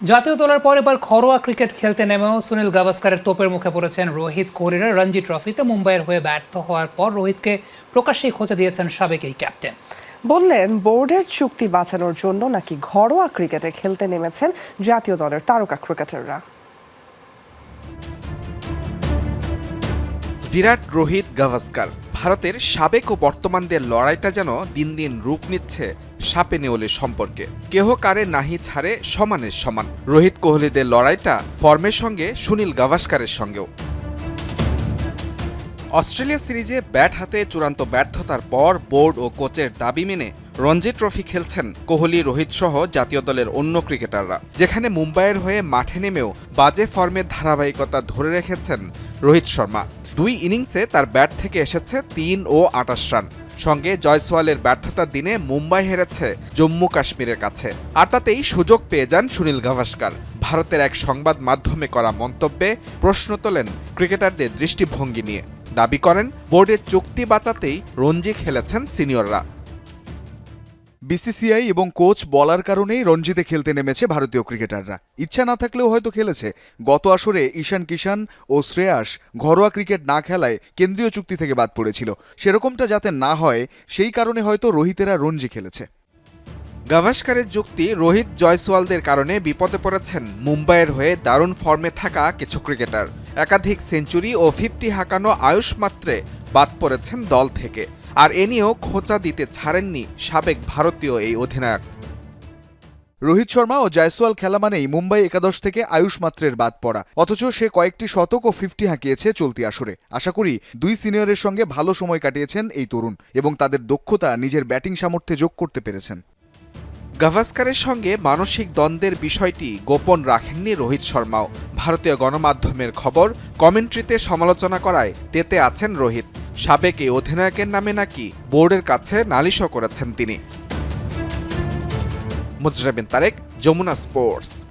জাতীয় দলের পর এবার ঘরোয়া ক্রিকেট খেলতে নেমেও সুনীল গাভাস্কারের তোপের মুখে পড়েছেন রোহিত কোহলিরা রঞ্জি ট্রফিতে মুম্বাইয়ের হয়ে ব্যর্থ হওয়ার পর রোহিতকে প্রকাশ্যেই খোঁজা দিয়েছেন সাবেক এই ক্যাপ্টেন। বললেন বোর্ডের চুক্তি বাঁচানোর জন্য নাকি ঘরোয়া ক্রিকেটে খেলতে নেমেছেন জাতীয় দলের তারকা ক্রিকেটাররা। বিরাট রোহিত গাভাস্কার ভারতের সাবেক ও বর্তমানদের লড়াইটা যেন দিন দিন রূপ নিচ্ছে সাপে নেওলে সম্পর্কে। কেহ কারে নাহি ছাড়ে সমানের সমান। রোহিত কোহলিদের লড়াইটা ফর্মের সঙ্গে সুনীল গাভাস্কারের সঙ্গেও। অস্ট্রেলিয়া সিরিজে ব্যাট হাতে চূড়ান্ত ব্যর্থতার পর বোর্ড ও কোচের দাবি মেনে রঞ্জি ট্রফি খেলছেন কোহলি, রোহিত সহ জাতীয় দলের অন্য ক্রিকেটাররা। যেখানে মুম্বাইয়ের হয়ে মাঠে নেমেও বাজে ফর্মের ধারাবাহিকতা ধরে রেখেছেন রোহিত শর্মা। দুই ইনিংসে তার ব্যাট থেকে এসেছে তিন ও আটাশ রান। সঙ্গে জয়সওয়ালের ব্যর্থতার দিনে মুম্বাই হেরেছে জম্মু কাশ্মীরের কাছে। আর তাতেই সুযোগ পেয়ে যান সুনীল গাভাস্কার। ভারতের এক সংবাদ মাধ্যমে করা মন্তব্যে প্রশ্ন তোলেন ক্রিকেটারদের দৃষ্টিভঙ্গি নিয়ে। দাবি করেন, বোর্ডের চুক্তি বাঁচাতেই রঞ্জি খেলেছেন সিনিয়ররা। বিসিসিআই এবং কোচ বলার কারণেই রঞ্জিতে খেলতে নেমেছে ভারতীয় ক্রিকেটাররা। ইচ্ছা না থাকলেও হয়তো খেলেছে। গত আসরে ঈশান কিষান ও শ্রেয়াস ঘরোয়া ক্রিকেট না খেলায় কেন্দ্রীয় চুক্তি থেকে বাদ পড়েছিল। সেরকমটা যাতে না হয়, সেই কারণে হয়তো রোহিতেরা রঞ্জি খেলেছে। গাভাস্কারের যুক্তি রোহিত জয়সওয়ালদের কারণে বিপদে পড়েছেন মুম্বাইয়ের হয়ে দারুণ ফর্মে থাকা কিছু ক্রিকেটার। একাধিক সেঞ্চুরি ও ফিফটি হাঁকানো আয়ুষ মাত্রে বাদ পড়েছেন দল থেকে। আর এ নিয়েও খোঁচা দিতে ছাড়েননি সাবেক ভারতীয় এই অধিনায়ক। রোহিত শর্মা ও জয়সওয়াল খেলা মানেই মুম্বাই একাদশ থেকে আয়ুষ মাত্রের বাদ পড়া। অথচ সে কয়েকটি শতক ও ফিফটি হাঁকিয়েছে চলতি আসরে। আশা করি দুই সিনিয়রের সঙ্গে ভালো সময় কাটিয়েছেন এই তরুণ এবং তাদের দক্ষতা, নিজের ব্যাটিং সামর্থ্যে যোগ করতে পেরেছেন। গাভাস্কারের সঙ্গে মানসিক দ্বন্দ্বের বিষয়টি গোপন রাখেননি রোহিত শর্মাও। ভারতীয় গণমাধ্যমের খবর, কমেন্ট্রিতে সমালোচনা করায় তেতে আছেন রোহিত। সাবেক এই অধিনায়কের নামে নাকি বোর্ডের কাছে নালিশও করেছেন তিনি। মুজরাবিন তারেক যমুনা স্পোর্টস।